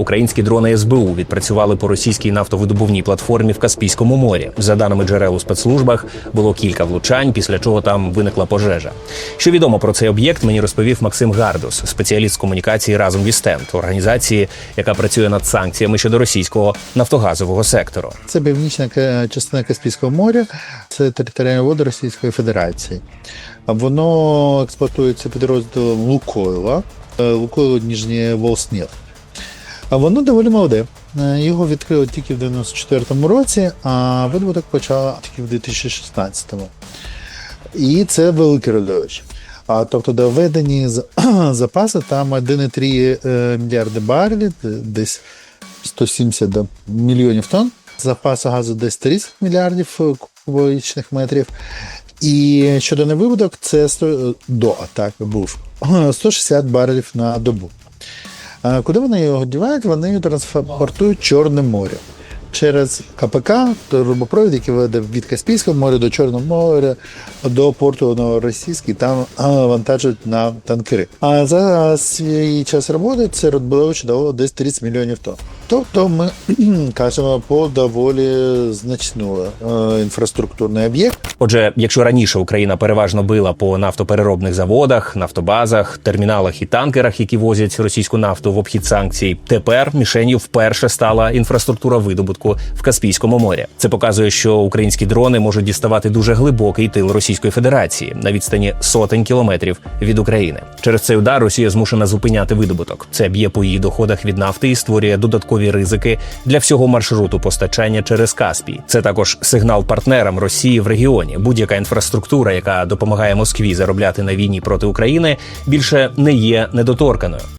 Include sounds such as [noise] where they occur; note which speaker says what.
Speaker 1: Українські дрони СБУ відпрацювали по російській нафтовидобувній платформі в Каспійському морі. За даними джерел у спецслужбах, було кілька влучань, після чого там виникла пожежа. Що відомо про цей об'єкт, мені розповів Максим Гардус, спеціаліст з комунікації разом Вістент, організації, яка працює над санкціями щодо російського нафтогазового сектору.
Speaker 2: Це північна частина Каспійського моря, це територіальні води Російської Федерації. Воно експлуатується підрозділом Лукойла, е, Лукойл Ніжнє Волснєв. А воно доволі молоде. Е, Його відкрили тільки в 94-му році, а видобуток почав тільки в 2016-му. І це велике родовище. А тобто доведені [clears throat] запаси там 1,3 е, мільярди барелів, десь 170 до мільйонів тонн. Запасу газу десь 30 мільярдів е, кубічних метрів. І щодо невибудок, це 100, до атаки був [clears throat] 160 барелів на добу. Куди вони його дівають? Вони його транспортують Чорним морем. Через КПК, трубопровід, який веде від Каспійського моря до Чорного моря, до порту Новоросійський, там вантажують на танкери. А за свій час роботи це розбудовуючи дало десь 30 мільйонів тонн. Тобто ми кажемо по доволі значну е, інфраструктурний об'єкт.
Speaker 1: Отже, якщо раніше Україна переважно била по нафтопереробних заводах, нафтобазах, терміналах і танкерах, які возять російську нафту в обхід санкцій, тепер мішенью вперше стала інфраструктура видобутку в Каспійському морі. Це показує, що українські дрони можуть діставати дуже глибокий тил Російської Федерації на відстані сотень кілометрів від України. Через цей удар Росія змушена зупиняти видобуток. Це б'є по її доходах від нафти і створює додаткові ризики для всього маршруту постачання через Каспій. Це також сигнал партнерам Росії в регіоні. Будь-яка інфраструктура, яка допомагає Москві заробляти на війні проти України, більше не є недоторканою.